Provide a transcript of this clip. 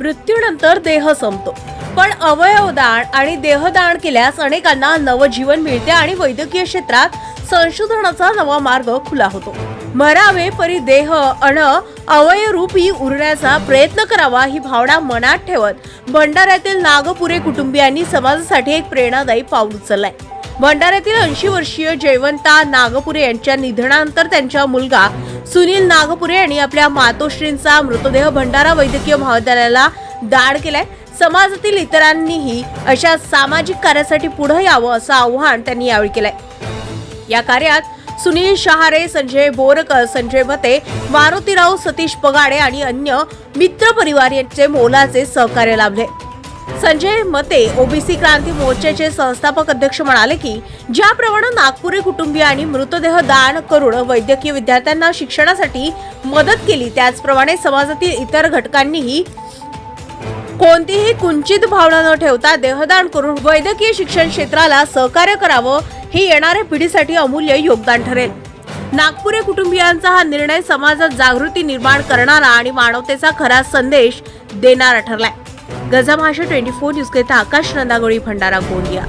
मृत्यूनंतर देह संपतो. पण अवयवदान आणि देहदान केल्यास अनेकांना नवजीवन मिळते आणि वैद्यकीय क्षेत्रात संशोधनाचा नवा मार्ग खुला होतो. मरावे परी देह अण अवयरूपी उरण्याचा प्रयत्न करावा ही भावना मनात ठेवत भंडाऱ्यातील नागपुरे कुटुंबियांनी समाजासाठी एक प्रेरणादायी पाऊल उचललाय. भंडाऱ्यातील ऐंशी वर्षीय जयवंता नागपुरे यांच्या निधनानंतर त्यांचा मुलगा सुनील नागपुरे यांनी आपल्या मातोश्रींचा मृतदेह भंडारा वैद्यकीय महाविद्यालयाला दान केलाय. समाजातील इतरांनीही अशा सामाजिक कार्यासाठी पुढे यावं असं आव्हान त्यांनी यावेळी केलंय. या कार्यात सुनील शहारे संजय बोरकर संजय मते मारुतीराव सतीश पगाडे आणि अन्य मित्र परिवार यांचे मोलाचे सहकार्य लाभले. संजय मते ओबीसी क्रांती मोर्चाचे संस्थापक अध्यक्ष म्हणाले की ज्याप्रमाणे नागपुरे कुटुंबियांनी मृतदेह दान करून वैद्यकीय विद्यार्थ्यांना शिक्षणासाठी मदत केली त्याचप्रमाणे समाजातील इतर घटकांनीही कोणतीही कुंचित भावना न ठेवता देहदान करून वैद्यकीय शिक्षण क्षेत्राला सहकार्य करावं हे येणाऱ्या पिढीसाठी अमूल्य योगदान ठरेल. नागपुरे कुटुंबियांचा हा निर्णय समाजात जागृती निर्माण करणारा आणि मानवतेचा खरा संदेश देणारा ठरलाय. गजा भाषा ट्वेंटी फोर न्यूज करिता आकाश नंदागोळी भंडारा गोंदिया.